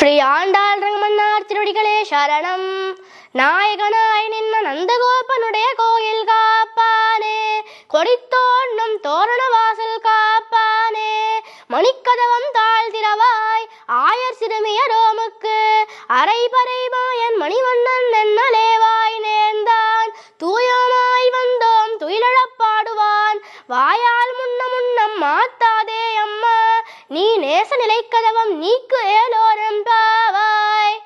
ஸ்ரீ ஆண்டாள் ரங்கமன்னார் திருவடிகளே சரணம். நாயகனாய் நின்ன நந்தகோபனுடைய கோயில் காப்பானே. கொடித்தோன்னும் தோரண வாசல் காப்பானே. மணிக்கதவம் தாழ்திரவாய் ஆயர் சிறுமிய ரோமுக்கு. அரைபறை மாயன் மணிவண்ணன் நென்னலேவாய் நேர்ந்தான். தூயமாய் வந்தோம் துயிலழப்பாடுவான் வாயா நீ நேச நிலைக்கதவம் நீக்கு ஏலோரம் பாவாய்.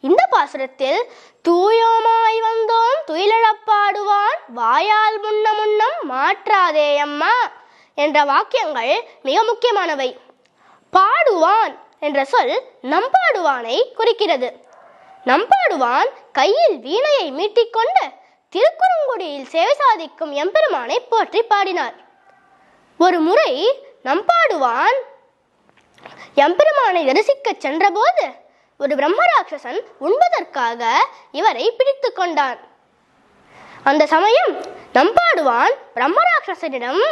இந்த பாசுரத்தில் தூயோமாய் வந்தோம் துயிலழப்பாடுவான் வாயால் முன்ன முன்னம் மாற்றாதே அம்மா என்ற வாக்கியங்கள் மிக முக்கியமானவை. பாடுவான் என்ற சொல் நம்பாடுவானை குறிக்கிறது. நம்பாடுவான் கையில் வீணையை மீட்டிக்கொண்டு திருக்குறுங்குடியில் சேவை சாதிக்கும் எம்பெருமானை போற்றி பாடினார். ஒரு முறை நம்பாடுவான். எம்பெருமானை தரிசிக்கச் சென்றபோது ஒரு பிரம்மராட்சசன் உண்பதற்காக இவரை பிடித்து கொண்டான். அந்த சமயம் நம்பாடுவான் பிரம்மராட்சசனிடம்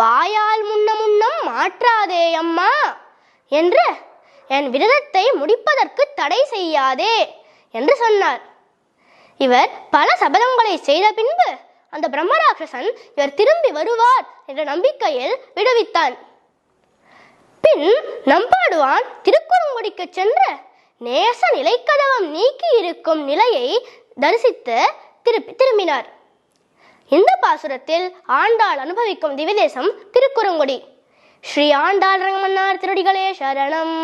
வாயால் முன்ன முன்னம் மாற்றாதே அம்மா என்று என் விரதத்தை முடிப்பதற்கு தடை செய்யாதே என்று சொன்னார். இவர் பல சபதங்களை செய்த பின்பு அந்த பிரம்மராட்சசன் இவர் திரும்பி வருவார் என்ற நம்பிக்கையில் விடுவித்தான். பின் நம்பாடுவான் திருக்குறுங்குடிக்கு சென்று நேச நிலைக்கதவம் நீக்கி இருக்கும் நிலையை தரிசித்து திருப்பி திரும்பினார். இந்த பாசுரத்தில் ஆண்டாள் அனுபவிக்கும் திவிதேசம் திருக்குறுங்குடி ஸ்ரீ ஆண்டாள் ரங்கமன்னார் திருடிகளே சரணம்.